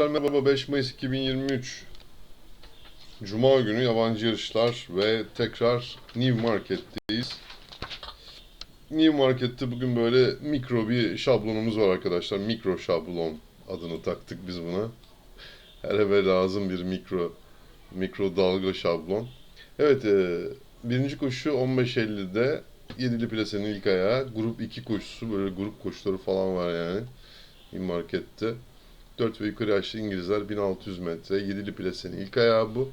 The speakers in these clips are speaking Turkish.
Arkadaşlar merhaba 5 Mayıs 2023 Cuma günü yabancı yarışlar ve tekrar New Market'teyiz. New Market'te bugün böyle mikro bir şablonumuz var arkadaşlar. Mikro şablon adını taktık biz buna. Her eve lazım bir mikro mikro dalga şablon. Evet e, birinci koşu 15.50'de Yedili Plase'nin ilk ayağı. Grup 2 koşusu böyle grup koşuları falan var yani. New Market'te. 4 ve yukarı yaşlı İngilizler 1600 metre. Yedili plasenin ilk ayağı bu.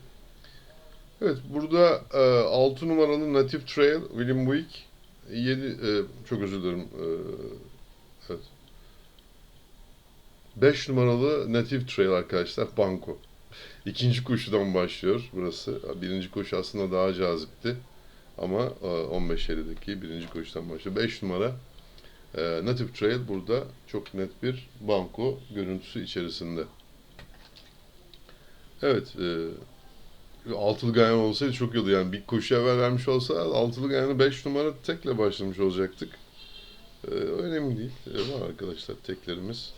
Evet burada e, 6 numaralı Native Trail William Buick. 7 e, çok özür dilerim. E, evet. 5 numaralı Native Trail arkadaşlar Banco. İkinci koşudan başlıyor burası. Birinci koşu aslında daha cazipti. Ama e, 15.50'deki birinci koşudan başlıyor. 5 numara e, Native Trail burada çok net bir banko görüntüsü içerisinde. Evet, e, altılı gayan olsaydı çok iyiydi. Yani bir koşu evvel vermiş olsa altılı gayanı 5 numara tekle başlamış olacaktık. E, önemli değil. E, var arkadaşlar teklerimiz.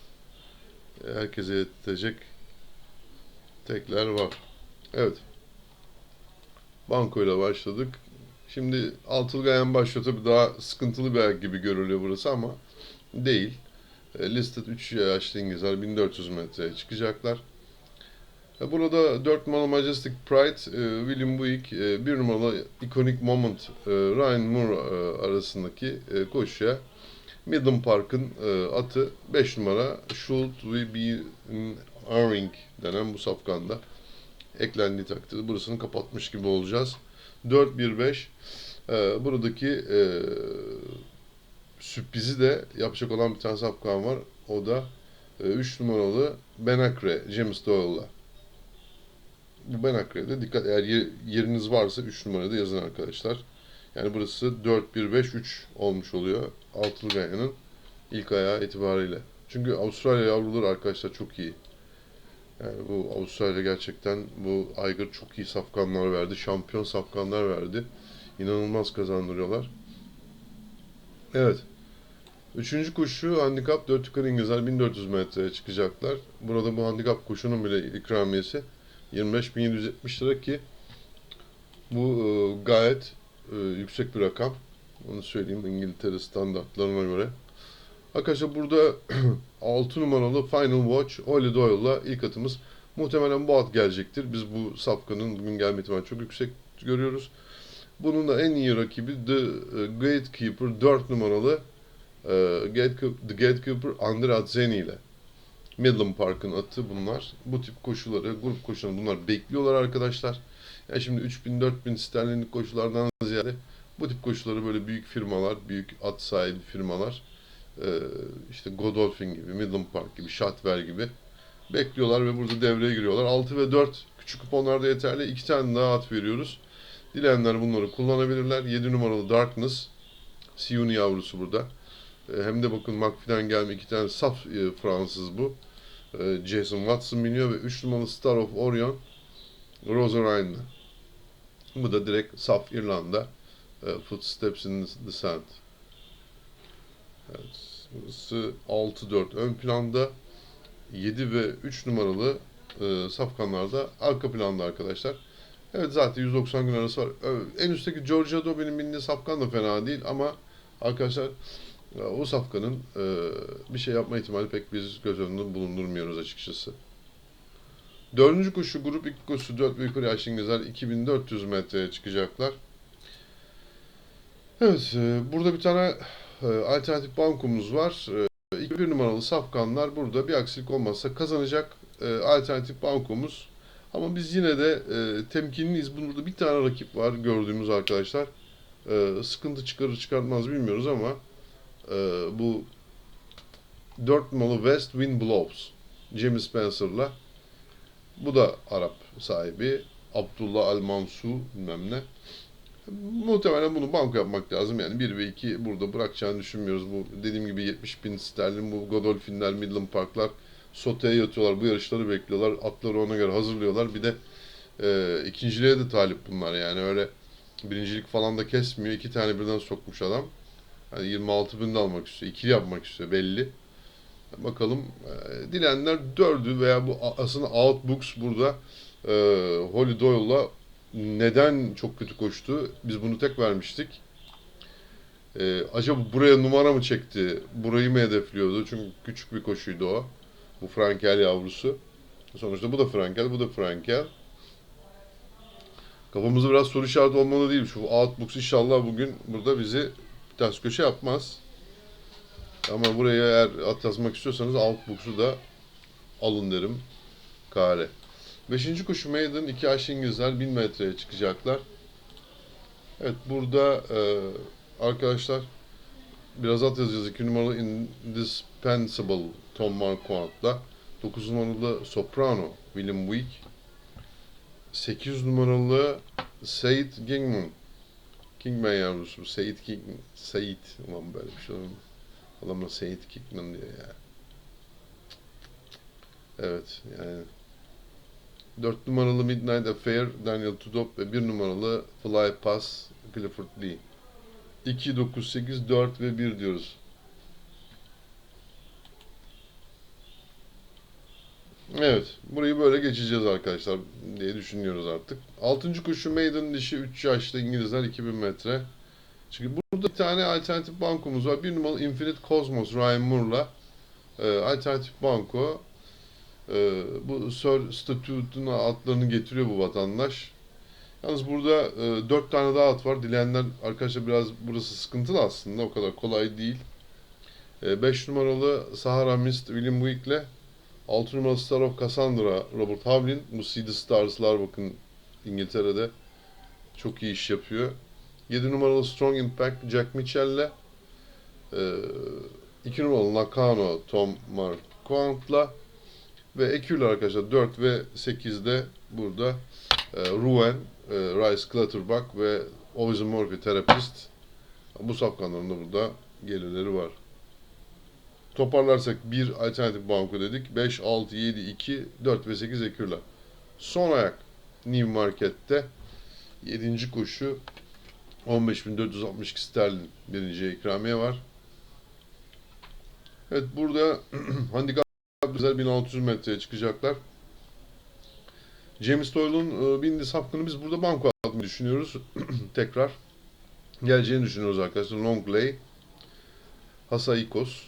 E, herkese yetecek tekler var. Evet. Bankoyla başladık. Şimdi altılı gayan başlıyor tabii daha sıkıntılı bir gibi görülüyor burası ama değil. E, listed 3 yaşlı İngilizler 1400 metreye çıkacaklar. E, burada 4 numaralı Majestic Pride, e, William Buick, 1 numaralı Iconic Moment, Ryan Moore arasındaki koşuya Midland Park'ın atı 5 numara Should We Be Earning denen bu safkanda eklendiği takdirde burasını kapatmış gibi olacağız. 4-1-5 e, buradaki e, sürprizi de yapacak olan bir tane safkan var. O da 3 numaralı Benakre James Doyle'la. Bu Benakre'de dikkat eğer yer- yeriniz varsa 3 numarada yazın arkadaşlar. Yani burası 4-1-5-3 olmuş oluyor. Altılı ilk ayağı itibariyle. Çünkü Avustralya yavruları arkadaşlar çok iyi. Yani bu Avustralya gerçekten bu aygır çok iyi safkanlar verdi. Şampiyon safkanlar verdi. İnanılmaz kazandırıyorlar. Evet. Üçüncü koşu handikap 4 yukarı İngilizler 1400 metreye çıkacaklar. Burada bu handikap koşunun bile ikramiyesi 25.770 lira ki bu e, gayet e, yüksek bir rakam. Onu söyleyeyim İngiltere standartlarına göre. Arkadaşlar burada 6 numaralı Final Watch Oli Doyle'la ilk atımız. Muhtemelen bu at gelecektir. Biz bu safkanın bugün gelme ihtimali çok yüksek görüyoruz. Bunun da en iyi rakibi The e, Gatekeeper 4 numaralı e, The Gatekeeper Andre Azzeni ile. Midland Park'ın atı bunlar. Bu tip koşuları, grup koşuları bunlar bekliyorlar arkadaşlar. Yani şimdi 3000-4000 sterlinlik koşulardan ziyade bu tip koşuları böyle büyük firmalar, büyük at sahibi firmalar işte Godolphin gibi, Midland Park gibi, Shotwell gibi bekliyorlar ve burada devreye giriyorlar. 6 ve 4 küçük kuponlarda yeterli. 2 tane daha at veriyoruz. Dileyenler bunları kullanabilirler. 7 numaralı Darkness. Siuni yavrusu burada. E, hem de bakın McPhee'den gelme iki tane saf e, Fransız bu. E, Jason Watson biniyor ve 3 numaralı Star of Orion Rosa Ryan'la. Bu da direkt saf İrlanda. E, Footsteps in the Sand. Evet. Burası 6-4 ön planda. 7 ve 3 numaralı e, safkanlarda arka planda arkadaşlar. Evet zaten 190 gün arası var. En üstteki Georgia Dobby'nin bindiği safkan da fena değil ama arkadaşlar e, o safkanın e, bir şey yapma ihtimali pek biz göz önünde bulundurmuyoruz açıkçası. Dördüncü koşu grup ilk koşusu 4 ve yukarı yaşlı İngilizler 2400 metreye çıkacaklar. Evet e, burada bir tane alternatif bankomuz var. E, ilk bir numaralı safkanlar burada bir aksilik olmazsa kazanacak e, alternatif bankomuz. Ama biz yine de e, temkinliyiz. Burada bir tane rakip var gördüğümüz arkadaşlar. Sıkıntı çıkarır çıkartmaz bilmiyoruz ama e, bu 4 numaralı West Wind Blows. Jimmy Spencer'la. Bu da Arap sahibi. Abdullah Al Mansu bilmem ne. Muhtemelen bunu banko yapmak lazım. Yani 1 ve 2 burada bırakacağını düşünmüyoruz. Bu dediğim gibi 70 bin sterlin bu Godolphin'ler, Midland Park'lar soteye yatıyorlar. Bu yarışları bekliyorlar. Atları ona göre hazırlıyorlar. Bir de e, ikinciliğe de talip bunlar. Yani öyle birincilik falan da kesmiyor. İki tane birden sokmuş adam. Hani 26 bin de almak istiyor. İkili yapmak istiyor belli. Bakalım. E, dilenler dördü veya bu aslında Outbooks burada e, Holy Doyle'la neden çok kötü koştu? Biz bunu tek vermiştik. E, acaba buraya numara mı çekti? Burayı mı hedefliyordu? Çünkü küçük bir koşuydu o. Bu Frankel yavrusu. Sonuçta bu da Frankel, bu da Frankel. Kafamızda biraz soru işareti olmalı değil. Şu Outbooks inşallah bugün burada bizi ters köşe yapmaz. Ama buraya eğer at yazmak istiyorsanız Outbooks'u da alın derim. Kare. Beşinci koşu Maiden. iki aşı İngilizler 1000 metreye çıkacaklar. Evet burada e, arkadaşlar biraz at yazacağız. 2 numaralı Indispensable Tom Marquardt'la. 9 numaralı Soprano William Week. 8 numaralı Said Kingman. Kingman yavrusu. Said King Said. Ulan böyle bir şey olur mu? Adamla Said Kingman diyor ya. Evet yani. 4 numaralı Midnight Affair Daniel Tudop ve 1 numaralı Fly Pass Clifford Lee. 2, 9, 8, 4 ve 1 diyoruz. Evet, burayı böyle geçeceğiz arkadaşlar diye düşünüyoruz artık. Altıncı koşu Maiden dişi 3 yaşlı İngilizler 2000 metre. Çünkü burada bir tane alternatif bankomuz var. Bir numaralı Infinite Cosmos Ryan Moore'la e, alternatif banko. E, bu Sir Statute'un atlarını getiriyor bu vatandaş. Yalnız burada e, 4 tane daha at var. Dileyenler arkadaşlar biraz burası sıkıntılı aslında. O kadar kolay değil. 5 numaralı Sahara Mist William Week'le 6 numaralı Star of Cassandra Robert Havlin. Bu See the Stars'lar bakın İngiltere'de çok iyi iş yapıyor. 7 numaralı Strong Impact Jack Mitchell'le 2 numaralı Nakano Tom Marquand'la ve ekürler arkadaşlar 4 ve 8'de burada e, Ruven, e, Rice Clutterbuck ve Oizen Murphy Therapist. Bu safkanların da burada gelirleri var. Toparlarsak bir alternatif banko dedik. 5, 6, 7, 2, 4 ve 8 ekürler. Son ayak New Market'te 7. koşu 15.462 sterlin birinci ikramiye var. Evet burada handikap güzel 1600 metreye çıkacaklar. James Doyle'un e, bindiği sapkını biz burada banko almayı düşünüyoruz. Tekrar geleceğini düşünüyoruz arkadaşlar. Longley, Hasaikos.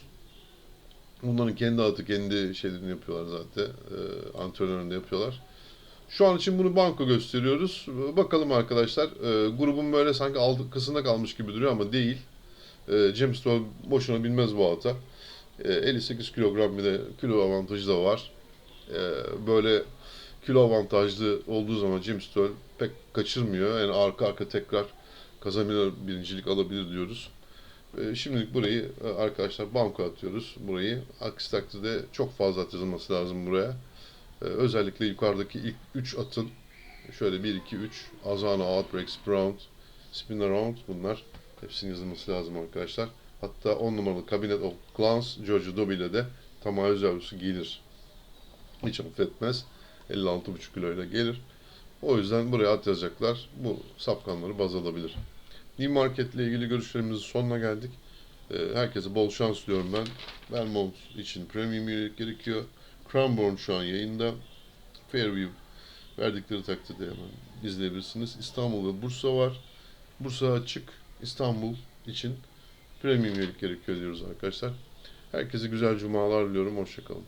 Bunların kendi adı, kendi şeylerini yapıyorlar zaten. E, antrenöründe yapıyorlar. Şu an için bunu banko gösteriyoruz. Bakalım arkadaşlar. E, grubun böyle sanki arkasında kalmış gibi duruyor ama değil. E, James Doyle boşuna bilmez bu ata. E, 58 kilogram bir de kilo avantajı da var. E, böyle kilo avantajlı olduğu zaman James Doyle pek kaçırmıyor. Yani arka arka tekrar kazanabilir, birincilik alabilir diyoruz. E, şimdilik burayı e, arkadaşlar banko atıyoruz burayı. Aksi takdirde çok fazla at yazılması lazım buraya. E, özellikle yukarıdaki ilk 3 atın şöyle 1, 2, 3 Azana, Outbreak, Sprout, Spin Around bunlar hepsinin yazılması lazım arkadaşlar. Hatta 10 numaralı Cabinet of Clowns Giorgio Dobby ile de tamayüz yavrusu gelir. Hiç affetmez. 56,5 kiloyla gelir. O yüzden buraya at yazacaklar. Bu sapkanları baz alabilir. New Market ile ilgili görüşlerimizin sonuna geldik. Ee, Herkese bol şans diliyorum ben. Belmont için premium üyelik gerekiyor. Cranbourne şu an yayında. Fairview verdikleri takdirde hemen izleyebilirsiniz. İstanbul ve Bursa var. Bursa açık. İstanbul için premium üyelik gerekiyor diyoruz arkadaşlar. Herkese güzel cumalar diliyorum. Hoşçakalın.